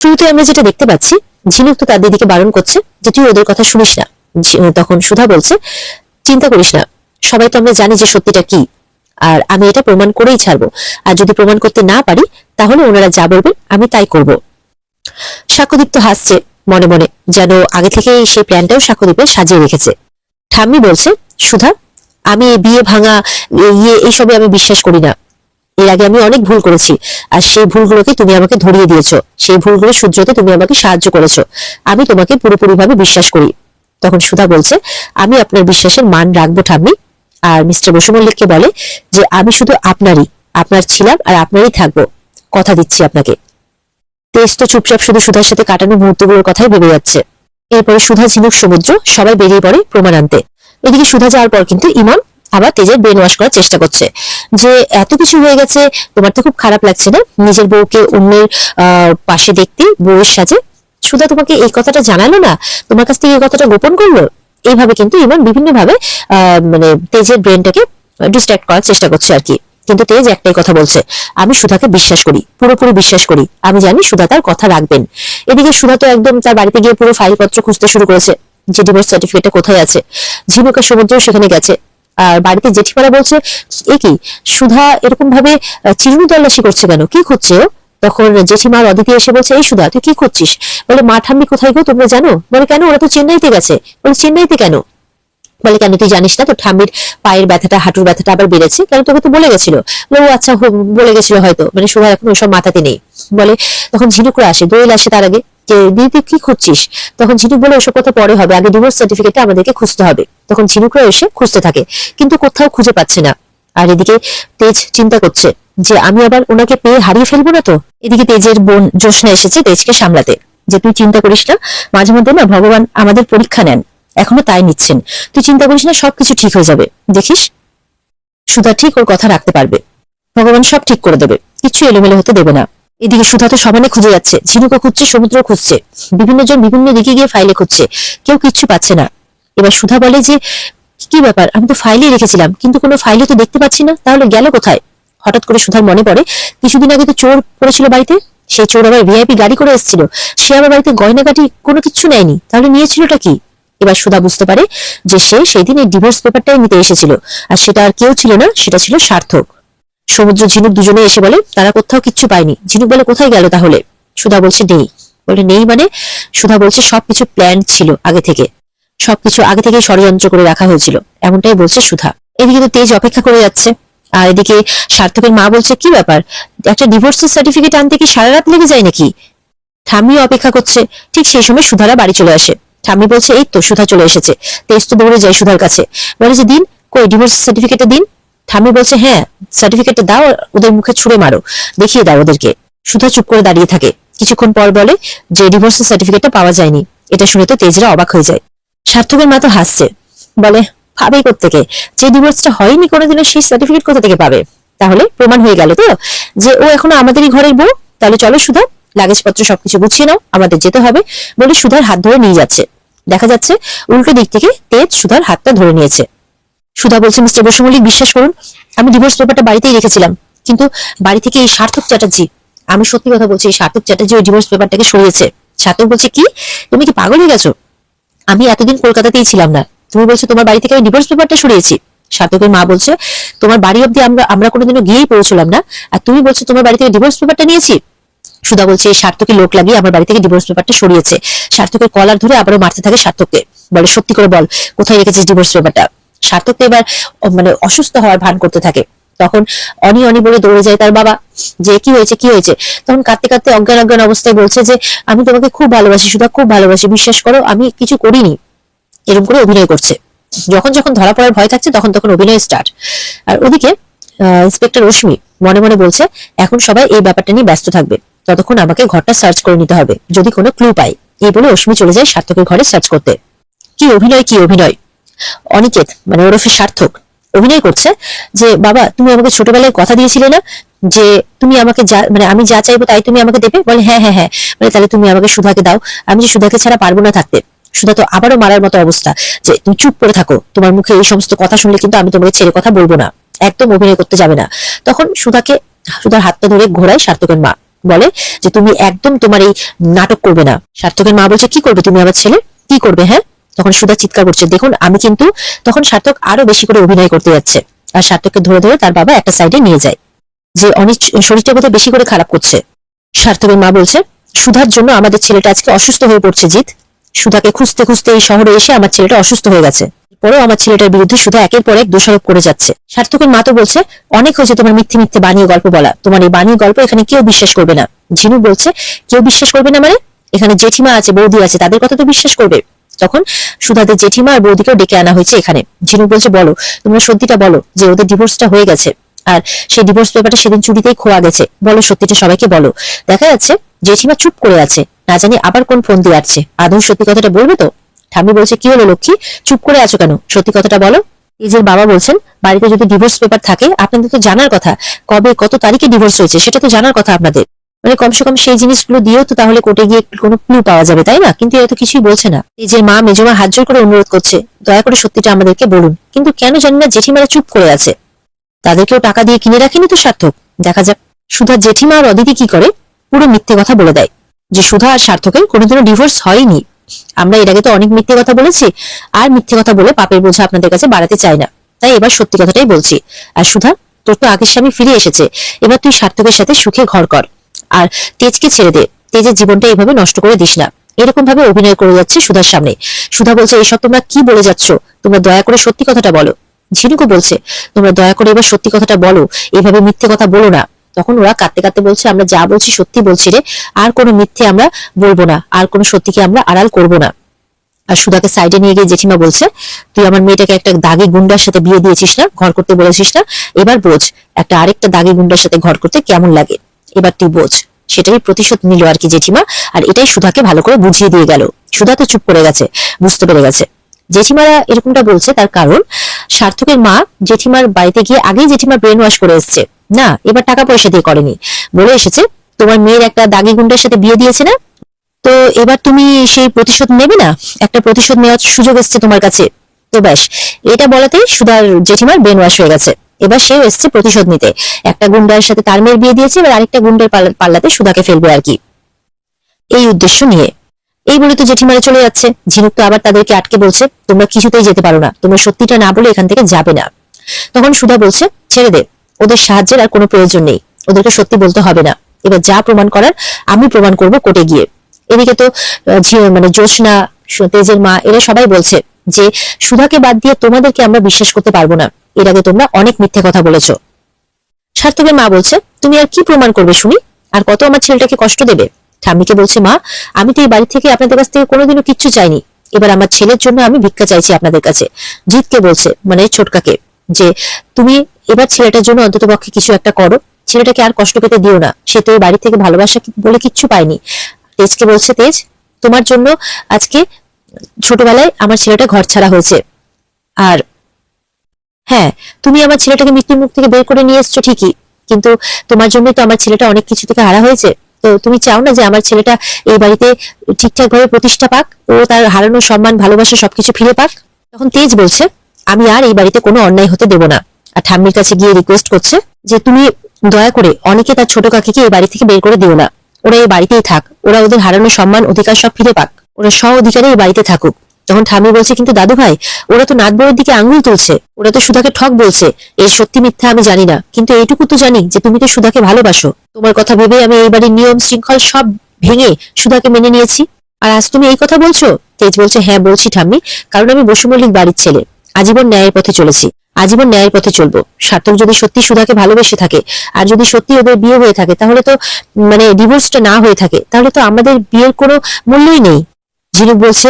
শুরুতে আমরা যেটা দেখতে পাচ্ছি, ঝিনুক তো তার দিদিকে বারণ করছে যে তুই ওদের কথা শুনিস না। তখন সুধা বলছে, চিন্তা করিস না, সবাই তো আমরা জানি যে সত্যিটা কি। আর আমি এটা প্রমাণ করেই ছাড়বো। আর যদি প্রমাণ করতে না পারি, তাহলে ওনারা যা বলবে, আমি তাই করব। সাক্ষ্যদীপ তো হাসছে মনে মনে, যেন আগে থেকে সেই প্ল্যানটাও সাক্ষ্যদীপে সাজিয়ে রেখেছে। ঠাম্মি বলছে, সুধা, আমি বিয়ে ভাঙা ইয়ে এইসবে আমি বিশ্বাস করি না। এর আগে আমি অনেক ভুল করেছি। আর সেই ভুলগুলোকে তুমি আমাকে ধরিয়ে দিয়েছ। সেই ভুলগুলো শুধরোতে তুমি আমাকে সাহায্য করেছ। আমি তোমাকে পুরোপুরিভাবে বিশ্বাস করি। তখন সুধা বলছে, আমি আপনার বিশ্বাসের মান রাখব ঠাম্মি। আর মিস্টার বসু মল্লিককে বলে যে, আমি শুধু আপনারই, আপনার ছিলাম আর আপনারই থাকব। কথা দিচ্ছি আপনাকে। তেজ তো চুপচাপ শুধু সুধার সাথে কাটানো মুহূর্তগুলোর কথাই ভেবে যাচ্ছে। এরপরে সুধা ঝিনুক সমুদ্র, সবাই বেরিয়ে পড়ে প্রমাণ আনতে। এদিকে সুধা যাওয়ার পর কিন্তু ইমন আবার তেজের ব্রেন ওয়াশ করার চেষ্টা করছে। যে এত কিছু হয়ে গেছে তোমার তো খুব খারাপ লাগছে না? নিজের বউকে অন্যের পাশে দেখতে বউয়ের সাজে? সুধা তোমাকে এই কথাটা জানালো না? তোমার কাছ থেকে এই কথাটা গোপন করল? এইভাবে কিন্তু ইমন বিভিন্ন ভাবে আহ, মানে তেজের ব্রেনটাকে ডিস্ট্রাক্ট করার চেষ্টা করছে আর কি। কিন্তু তেজ একটাই কথা বলছে আমি সুধাকে বিশ্বাস করি পুরোপুরি বিশ্বাস করি। আমি জানি সুধা তার কথা রাখবেন। এদিকে সুধা তো একদম তার বাড়িতে গিয়ে পুরো ফাইলপত্র খুঁজতে শুরু করেছে যে ডিভোর্স সার্টিফিকেটটা কোথায় আছে? ঝিনুকা সমুদ্র সেখানে গেছে। আর বাড়িতে জেঠিমারা বলছে, এ কি, সুধা এরকম ভাবে চিরুনি তল্লাশি করছে কেন? কি খুঁজছে তখন জেঠিমার অদিতি এসে বলছে, এই সুধা, তুই কি করছিস বলে, মা ঠাম্মি কোথায় গো, তোমরা জানো? বলে, কেন, ওরা তো চেন্নাইতে গেছে। বলে, চেন্নাইতে কেন? বলে, কেন, তুই জানিস না তো ঠাম্মির পায়ের ব্যথাটা, হাঁটুর ব্যথাটা আবার বেড়েছে? কেন, তোকে তো বলে গেছিল। ও আচ্ছা বলে গেছিল হয়তো। মানে সুধা এখন ওসব মাথাতে নেই। বলে, তখন ঝিনুকরা আসে, দোয়েল আসে তার আগে। তুই কি খুঁজছিস? তখন ঝিনুক বলে ওসব কথা পরে হবে। আগে ডিভোর্স সার্টিফিকেটটা আমাদেরকে খুঁজতে হবে। তখন ঝিনুকরা এসে খুঁজতে থাকে। কিন্তু কোথাও খুঁজে পাচ্ছে না। আর এদিকে তেজ চিন্তা করছে যে আমি আবার ওনাকে পেয়ে হারিয়ে ফেলব না তো? এদিকে তেজের বোন জোসনা এসেছে তেজকে সামলাতে। যে তুই চিন্তা করিস না, মাঝে মধ্যে না ভগবান আমাদের পরীক্ষা নেন। এখনও তাই নিচ্ছেন। তুই চিন্তা করিস না, সবকিছু ঠিক হয়ে যাবে। দেখিস? সুধা ঠিক ওর কথা রাখতে পারবে। ভগবান সব ঠিক করে দেবে। কিছু এলোমেলো হতে দেবে না। এদিকে সুধা তো সমানে খুঁজে যাচ্ছে ঝিনুকও খুঁজছে, সমুদ্র খুঁজছে, বিভিন্ন জন বিভিন্ন দিকে গিয়ে ফাইলে খুঁজছে, কেউ কিচ্ছু পাচ্ছে না। এবার সুধা বলে যে, কি ব্যাপার? আমি তো ফাইলে রেখেছিলাম, কিন্তু কোনো ফাইলে তো দেখতে পাচ্ছি না, তাহলে গেল কোথায়? হঠাৎ করে সুধার মনে পড়ে, কিছুদিন আগে তো চোর পড়েছিল বাড়িতে, সেই চোর আবার ভিআইপি গাড়ি করে এসেছিল, সে আবার বাড়িতে গয়নাগাটি কোনো কিছু নেয়নি, তাহলে নিয়েছিলটা কি? এবার সুধা বুঝতে পারে যে সে সেই দিন এই ডিভোর্স পেপারটাই নিতে এসেছিল, আর সেটা আর কেউ ছিল না, সেটা ছিল সার্থক। সমুদ্র ঝিনুক দুজনে এসে বলে, তারা কোথাও কিচ্ছু পায়নি। ঝিনুক বলে, কোথায় গেল তাহলে? সুধা বলছে, নেই। বলে, নেই মানে? সুধা বলছে, সবকিছু প্ল্যান ছিল আগে থেকে। সবকিছু আগে থেকে ষড়যন্ত্র করে রাখা হয়েছিল। এমনটাই বলছে সুধা। এদিকে তো তেজ অপেক্ষা করে যাচ্ছে। আর এদিকে সার্থকের মা বলছে, কি ব্যাপার? একটা ডিভোর্সের সার্টিফিকেট আনতে কি সারা রাত লেগে যায় নাকি? ঠাম্মি অপেক্ষা করছে। ঠিক সেই সময় সুধারা বাড়ি চলে আসে। ঠাম্মি বলছে, এই তো, সুধা চলে এসেছে। তেজ তো দৌড়ে যায় সুধার কাছে। বলে যে, দিন? কই ডিভোর্স সার্টিফিকেটটা দিন? ঠাম্মি বলছে হ্যাঁ সার্টিফিকেটটা দাও, ওদের মুখে ছুঁড়ে মারো। দেখিয়ে দাও ওদেরকে। সুধা চুপ করে দাঁড়িয়ে থাকে। কিছুক্ষণ পর বলে, যে ডিভোর্সের সার্টিফিকেটটা পাওয়া যায়নি, এটা শুনে তো তেজরা অবাক হয়ে যায়। সার্থকের মা তো হাসছে। বলে ভাবেই থেকে যে ডিভোর্সটা হয়নি কোনোদিনও সেই সার্টিফিকেট কোথা থেকে পাবে? তাহলে প্রমাণ হয়ে গেল তো, যে ও এখনও আমাদেরই ঘরের বউ। তাহলে চলো সুধা, লাগেজপত্র সবকিছু গুছিয়ে নাও, আমাদের যেতে হবে বলে সুধার হাত ধরে নিয়ে যাচ্ছে। দেখা যাচ্ছে উল্টো দিক থেকে তেজ সুধার হাতটা ধরে নিয়েছে। সুধা বলছে, মিস্টার বসু মল্লিক বিশ্বাস করুন, আমি ডিভোর্স পেপারটা বাড়িতেই রেখেছিলাম। কিন্তু বাড়ি থেকে এই সার্থক চ্যাটার্জি, আমি সত্যি কথা বলছি, এই সার্থক চ্যাটার্জি ওই ডিভোর্স পেপারটাকে সরিয়েছে। সার্থক বলছে, কি? তুমি কি পাগল হয়ে গেছো? আমি এতদিন কলকাতাতেই ছিলাম না। তুমি বলছো, তোমার বাড়ি থেকে আমি ডিভোর্স পেপারটা সরিয়েছি। সার্থকের মা বলছে, তোমার বাড়ি অব্দি আমরা আমরা কোনোদিনও গিয়েই পৌঁছলাম না। আর তুমি বলছো, তোমার বাড়ি থেকে ডিভোর্স পেপারটা নিয়েছি? সুধা বলছে, এই সার্থকে লোক লাগিয়ে আমার বাড়ি থেকে ডিভোর্স পেপারটা সরিয়েছে। সার্থকের কলার ধরে আবারও মারতে থাকে সার্থককে। বলে, সত্যি করে বল, কোথায় রেখেছিস ডিভোর্স পেপারটা সার্থক তো এবার মানে অসুস্থ হওয়ার ভান করতে থাকে। তখন অনি অনি বলে দৌড়ে যায় তার বাবা, যে কি হয়েছে কি হয়েছে? তখন কাঁদতে কাঁদতে অজ্ঞান অজ্ঞান অবস্থায় বলছে যে, আমি তোমাকে খুব ভালোবাসি সুধা, খুব ভালোবাসি। বিশ্বাস করো, আমি কিছু করিনি। এরকম করে অভিনয় করছে। যখন যখন ধরা পড়ার ভয় থাকছে, তখন তখন অভিনয় স্টার্ট আর ওদিকে ইন্সপেক্টর রশ্মি মনে মনে বলছে, এখন সবাই এই ব্যাপারটা নিয়ে ব্যস্ত থাকবে। ততক্ষণ আমাকে ঘরটা সার্চ করে নিতে হবে। যদি কোনো ক্লু পাই। এই বলে রশ্মি চলে যায় সার্থকের ঘরে সার্চ করতে। কি অভিনয় কি অভিনয়? অনিকেত মানে ওরফে সার্থক, অভিনয় করছে যে, বাবা, তুমি আমাকে ছোটবেলায় কথা দিয়েছিলে না যে, তুমি আমাকে যা মানে আমি যা চাইব তাই তুমি আমাকে দেবে? বলে হ্যাঁ হ্যাঁ হ্যাঁ মানে তাহলে তুমি আমাকে সুধাকে দাও। আমি যে সুধাকে ছাড়া পারব না থাকতে, সুধা তো আবারও মারার মতো অবস্থা যে, তুমি চুপ করে থাকো, তোমার মুখে এই সমস্ত কথা শুনলে কিন্তু আমি তোমাকে ছেড়ে কথা বলব না, একদম অভিনয় করতে যাবে না। তখন সুধাকে, সুধার হাতটা ধরে ঘোরায় সার্থকের মা বলে যে, তুমি একদম তোমার এই নাটক করবে না। সার্থকের মা বলছে, কি করবে তুমি আমার ছেলে? কি করবে হ্যাঁ? তখন সুধা চিৎকার করছে, দেখুন, আমি কিন্তু তখন সার্থক আরও বেশি করে অভিনয় করতে যাচ্ছে। আর সার্থককে ধরে ধরে তার বাবা একটা সাইডে নিয়ে যায়, যে অনেক শরীরটা বোধহয় বেশি করে খারাপ করছে। সার্থকের মা বলছে, সুধার জন্য আমাদের ছেলেটা আজকে অসুস্থ হয়ে পড়ছে, জিৎ। সুধাকে খুঁজতে খুঁজতে এই শহরে এসে আমার ছেলেটা অসুস্থ হয়ে গেছে। পরেও আমার ছেলেটার বিরুদ্ধে সুধা একের পর এক দোষারোপ করে যাচ্ছে। সার্থকের মা তো বলছে, অনেক হয়েছে তোমার মিথ্যে মিথ্যে বানিয়ে গল্প বলা। তোমার এই বানিয়ে গল্প এখানে কেউ বিশ্বাস করবে না। ঝিনু বলছে, কেউ বিশ্বাস করবে না মানে? এখানে জেঠিমা আছে, বৌদি আছে, তাদের কথা তো বিশ্বাস করবে? তখন সুধাদের জেঠিমা আর বৌদিকেও ডেকে আনা হয়েছে এখানে। ঝিনু বলছে, বলো, তোমরা সত্যিটা বলো যে ওদের ডিভোর্সটা হয়ে গেছে। আর সেই ডিভোর্স পেপারটা সেদিন চুরিতেই খোয়া গেছে। বলো, সত্যিটা সবাইকে বলো। দেখা যাচ্ছে জেঠিমা চুপ করে আছে। না জানি আবার কোন ফোন দিয়ে আসছে। আদৌ সত্যি কথাটা বলবে তো? ঠাম্মি বলছে, কি হলো লক্ষ্মী? চুপ করে আছো কেন? সত্যি কথাটা বলো। নিজের বাবা বলছেন, বাড়িতে যদি ডিভোর্স পেপার থাকে, আপনাদের তো জানার কথা। কবে, কত তারিখে ডিভোর্স হয়েছে, সেটা তো জানার কথা আপনাদের। মানে কমসে কম সেই জিনিসগুলো দিয়েও তো তাহলে কোর্টে গিয়ে কোনো ক্লু পাওয়া যাবে, তাই না? কিন্তু এরা তো কিছুই বলছে না। এই যে মা মেজমা হাত জোর করে অনুরোধ করছে, দয়া করে সত্যিটা আমাদেরকে বলুন। কিন্তু কেন জানি না জেঠিমারা চুপ করে আছে। তাদেরকেও টাকা দিয়ে কিনে রাখেনি তো সার্থক। দেখা যাক, সুধা জেঠিমা আর অদিতি কি করে, পুরো মিথ্যে কথা বলে দেয়। যে সুধা আর সার্থকের কোনোদিনও ডিভোর্স হয়নি। আমরা এর আগে তো অনেক মিথ্যে কথা বলেছি, আর মিথ্যে কথা বলে পাপের বোঝা আপনাদের কাছে বাড়াতে চাই না। তাই এবার সত্যি কথাটাই বলছি। আর সুধা, তোর তো আগের স্বামী ফিরে এসেছে। এবার তুই সার্থকের সাথে সুখে ঘর কর। আর তেজকে ছেড়ে দে। তেজের জীবনটা এইভাবে নষ্ট করে দিস না। এরকম ভাবে অভিনয় করে যাচ্ছে সুধার সামনে। সুধা বলছে এইসব তোমরা কি বলে যাচ্ছ? তোমরা দয়া করে সত্যি কথাটা বলো। ঝিনুকও বলছে, তোমরা দয়া করে এবার সত্যি কথাটা বলো। এইভাবে মিথ্যে কথা বলো না। তখন ওরা কাঁদতে কাঁদতে বলছে, আমরা যা বলছি সত্যি বলছি রে। আর কোনো মিথ্যে আমরা বলব না। আর কোনো সত্যিকে আমরা আড়াল করব না। আর সুধাকে সাইডে নিয়ে গিয়ে জেঠিমা বলছে, তুই আমার মেয়েটাকে একটা দাগি গুন্ডার সাথে বিয়ে দিয়েছিস না? ঘর করতে বলেছিস না? এবার বোঝ, একটা আরেকটা দাগি গুন্ডার সাথে ঘর করতে কেমন লাগে? এবার তুই বোঝ। সেটাই প্রতিশোধ নিল আর কি জেঠিমা। আর এটাই সুধাকে ভালো করে বুঝিয়ে দিয়ে গেল। সুধা তো চুপ করে গেছে, বুঝতে পেরে গেছে। জেঠিমারা এরকমটা বলছে তার কারণ, সার্থকের মা জেঠিমার বাড়িতে গিয়ে আগেই জেঠিমার ব্রেন ওয়াশ করে এসছে। না, এবার টাকা পয়সা দিয়ে করেনি। বলে এসেছে, তোমার মেয়ের একটা দাগি গুন্ডার সাথে বিয়ে দিয়েছে না? তো এবার তুমি সেই প্রতিশোধ নেবে না? একটা প্রতিশোধ নেওয়ার সুযোগ এসছে তোমার কাছে। তো ব্যাস, এটা বলাতেই সুধার জেঠিমার ব্রেন ওয়াশ হয়ে গেছে। এবার সেও এসছে প্রতিশোধ নিতে। একটা গুন্ডার সাথে তার মেয়ের বিয়ে দিয়েছে, এবার আরেকটা গুন্ডার পাল্লা- পাল্লাতে সুধাকে ফেলবে আর কি। এই উদ্দেশ্য নিয়ে। এই বলে তো জেঠিমারা চলে যাচ্ছে। ঝিনুক তো আবার তাদেরকে আটকে বলছে, তোমরা কিছুতেই যেতে পারো না। তোমরা সত্যিটা না বলে এখান থেকে যাবে না। তখন সুধা বলছে, ছেড়ে দে। ওদের সাহায্যের আর কোনো প্রয়োজন নেই। ওদেরকে সত্যি বলতে হবে না। এবার যা প্রমাণ করার, আমি প্রমাণ করব কোর্টে গিয়ে। এদিকে তো মানে সু- তেজের মা, এরা সবাই বলছে যে, সুধাকে বাদ দিয়ে তোমাদেরকে আমরা বিশ্বাস করতে পারব না। এর আগে তোমরা অনেক মিথ্যে কথা বলেছ। সার্থকের মা বলছে, তুমি আর কি প্রমাণ করবে শুনি? আর কত আমার ছেলেটাকে কষ্ট দেবে? ঠাম্মিকে বলছে, মা, আমি তো এই বাড়ি থেকে আপনাদের কাছ থেকে কোনোদিনও কিচ্ছু চাইনি। এবার আমার ছেলের জন্য আমি ভিক্ষা চাইছি আপনাদের কাছে। জিতকে বলছে মানে ছোটকাকে, যে, তুমি এবার ছেলেটার জন্য অন্তত পক্ষে কিছু একটা করো। ছেলেটাকে আর কষ্ট পেতে দিও না। সে তো এই বাড়ি থেকে ভালোবাসা বলে কিচ্ছু পায়নি। তেজকে বলছে, তেজ, তোমার জন্য আজকে ছোটবেলায় আমার ছেলেটা ঘর ছাড়া হয়েছে। আর তুমি আমার ছেলেটাকে মৃত্যুর মুখ থেকে বের করে নিয়ে এসছো ঠিকই, কিন্তু তোমার জন্য তো আমার ছেলেটা অনেক কিছু থেকে হারা হয়েছে। তো তুমি চাও না যে আমার ছেলেটা এই বাড়িতে ঠিকঠাক ভাবে প্রতিষ্ঠা পাক, ও তার হারানো সম্মান, ভালোবাসা সবকিছু ফিরে পাক? তখন তেজ বলছে, আমি আর এই বাড়িতে কোনো অন্যায় হতে দেব না। আর ঠাম্মির কাছে গিয়ে রিকোয়েস্ট করছে যে, তুমি দয়া করে অনেকে তার ছোট কাকিকে এই বাড়ি থেকে বের করে দিও না। ওরা এই বাড়িতেই থাক। ওরা ওদের হারানো সম্মান, অধিকার সব ফিরে পাক। ওরা স্ব অধিকারে এই বাড়িতে থাকুক। তখন ঠাম্মি বলছে, কিন্তু দাদু ভাই, ওরা তো নাত বউয়ের দিকে আঙুল তুলছে। ওরা তো সুধাকে ঠক বলছে। এর সত্যি মিথ্যা আমি জানি না। কিন্তু এইটুকু তো জানি যে তুমি তো সুধাকে ভালোবাসো। তোমার কথা ভেবে আমি এই বাড়ির নিয়ম শৃঙ্খল সব ভেঙে সুধাকে মেনে নিয়েছি। আর আজ তুমি এই কথা বলছো? তেজ বলছে হ্যাঁ বলছি ঠাম্মি। কারণ আমি বসুমল্লিক বাড়ির ছেলে। আজীবন ন্যায়ের পথে চলেছি। আজীবন ন্যায়ের পথে চলবো। সার্থক যদি সত্যি সুধাকে ভালোবেসে থাকে, আর যদি সত্যি ওদের বিয়ে হয়ে থাকে, তাহলে তো মানে ডিভোর্সটা না হয়ে থাকে, তাহলে তো আমাদের বিয়ের কোনো মূল্যই নেই। ঝিনুক বলছে,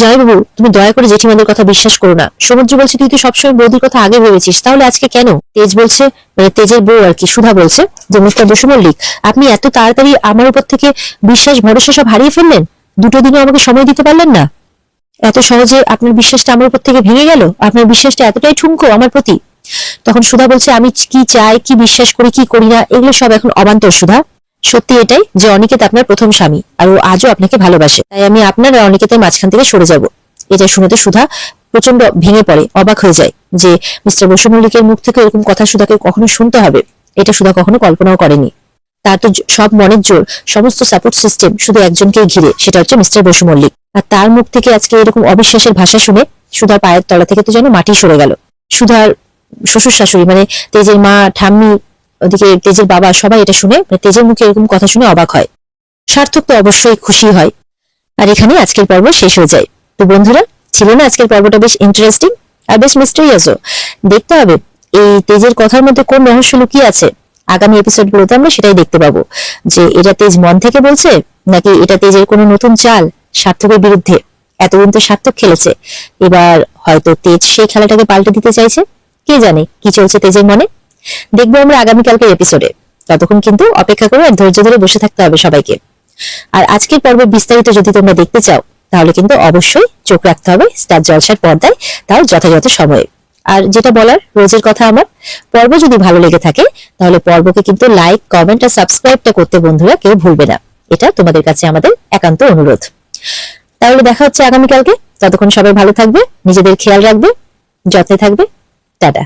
জয় বাবু, তুমি দয়া করে জেঠিমাদের কথা বিশ্বাস করো না। সমুদ্র বলছে, তুই তো সবসময় বৌদির কথা আগে ভেবেছিস, তাহলে আজকে কেন? তেজ বলছে মানে তেজের বউ আর কি, সুধা বলছে, যে মিস্টার বসু মল্লিক আপনি এত তাড়াতাড়ি আমার উপর থেকে বিশ্বাস, ভরসা সব হারিয়ে ফেললেন? দুটো দিনও আমাকে সময় দিতে পারলেন না? এত সহজে আপনার বিশ্বাসটা আমার উপর থেকে ভেঙে গেল? আপনার বিশ্বাসটা এতটাই ঠুনকো আমার প্রতি? তখন সুধা বলছে, আমি কি চাই, কি বিশ্বাস করি, কি করি না, এগুলো সব এখন অবান্তর, সুধা। সত্যি এটাই যে অনিকেত আপনার প্রথম স্বামী আর ও আজও আপনাকে ভালোবাসে। তাই আমি আপনার আর অনিকেতের মাঝখান থেকে সরে যাব। এটা শুনেতে সুধা প্রচণ্ড ভেঙে পড়ে, অবাক হয়ে যায় যে মিস্টার বসু মল্লিকের মুখ থেকে এরকম কথা সুধাকে কখনো শুনতে হবে? এটা সুধা কখনো কল্পনাও করেনি। তার তো সব মনের জোর, সমস্ত সাপোর্ট সিস্টেম শুধু একজনকেই ঘিরে, সেটা হচ্ছে মিস্টার বসু মল্লিক আর তার মুখ থেকে আজকে এরকম অবিশ্বাসের ভাষা শুনে সুধার পায়ের তলা থেকে তো যেন মাটি সরে গেল। সুধার শ্বশুর শাশুড়ি মানে তেজের মা, ঠাম্মি ওদিকে তেজের বাবা সবাই এটা শুনে মানে তেজের মুখে এরকম কথা শুনে অবাক হয়। সার্থক তো অবশ্যই খুশি হয়। আর এখানে আজকের পর্ব শেষ হয়ে যায়। তো বন্ধুরা, ছিল না আজকের পর্বটা বেশ ইন্টারেস্টিং আর বেশ মিস্টেরিয়াসও দেখতে হবে, এই তেজের কথার মধ্যে কোন রহস্য লুকিয়ে আছে? আগামী এপিসোডগুলোতে আমরা সেটাই দেখতে পাবো। যে এটা তেজ মন থেকে বলছে, নাকি এটা তেজের কোনো নতুন চাল সার্থকের বিরুদ্ধে? এতদিন তো সার্থক খেলেছে। এবার হয়তো তেজ সেই খেলাটাকে পাল্টে দিতে চাইছে। কে জানে কি চলছে তেজের মনে? দেখব আমরা আগামীকালকের এপিসোডে ততক্ষণ কিন্তু অপেক্ষা করে ধৈর্য ধরে বসে থাকতে হবে সবাইকে। আর আজকের পর্বের বিস্তারিত যদি তোমরা দেখতে চাও, তাহলে কিন্তু অবশ্যই চোখ রাখতে হবে স্টার জলসার পর্দায়, তাও যথাযথ সময়ে। আর যেটা বলার, রোজের কথা আমার, পর্ব যদি ভালো লেগে থাকে, তাহলে পর্বকে কিন্তু লাইক কমেন্ট আর সাবস্ক্রাইবটা করতে বন্ধুরা কেউ ভুলবে না। এটা তোমাদের কাছে আমাদের একান্ত অনুরোধ। তাহলে দেখা হচ্ছে আগামীকালকে। ততক্ষণ সবাই ভালো থাকবে, নিজেদের খেয়াল রাখবে, যত্নে থাকবে। টাটা।